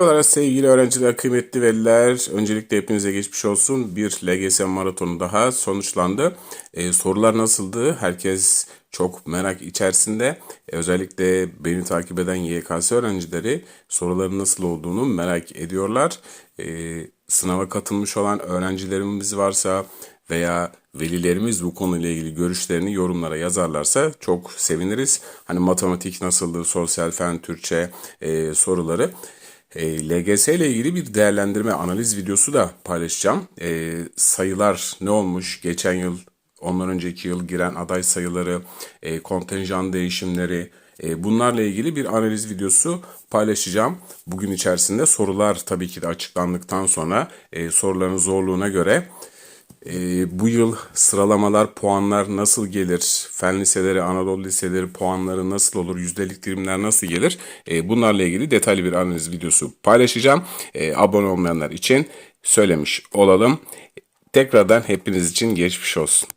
Merhabalar sevgili öğrenciler, kıymetli veliler. Öncelikle hepinize geçmiş olsun. Bir LGS maratonu daha sonuçlandı. Ee, sorular nasıldı? Herkes çok merak içerisinde. Ee, özellikle beni takip eden YKS öğrencileri soruların nasıl olduğunu merak ediyorlar. Ee, sınava katılmış olan öğrencilerimiz varsa veya velilerimiz bu konuyla ilgili görüşlerini yorumlara yazarlarsa çok seviniriz. Hani matematik nasıldı, sosyal fen, Türkçe e, soruları. E, LGS ile ilgili bir değerlendirme analiz videosu da paylaşacağım. E, sayılar ne olmuş? Geçen yıl, ondan önceki yıl giren aday sayıları, e, kontenjan değişimleri, e, bunlarla ilgili bir analiz videosu paylaşacağım. Bugün içerisinde sorular tabii ki de açıklandıktan sonra e, soruların zorluğuna göre ee, bu yıl sıralamalar, puanlar nasıl gelir? Fen liseleri, Anadolu liseleri puanları nasıl olur? Yüzdelik dilimler nasıl gelir? Ee, bunlarla ilgili detaylı bir analiz videosu paylaşacağım. Ee, abone olmayanlar için söylemiş olalım. Tekrardan hepiniz için geçmiş olsun.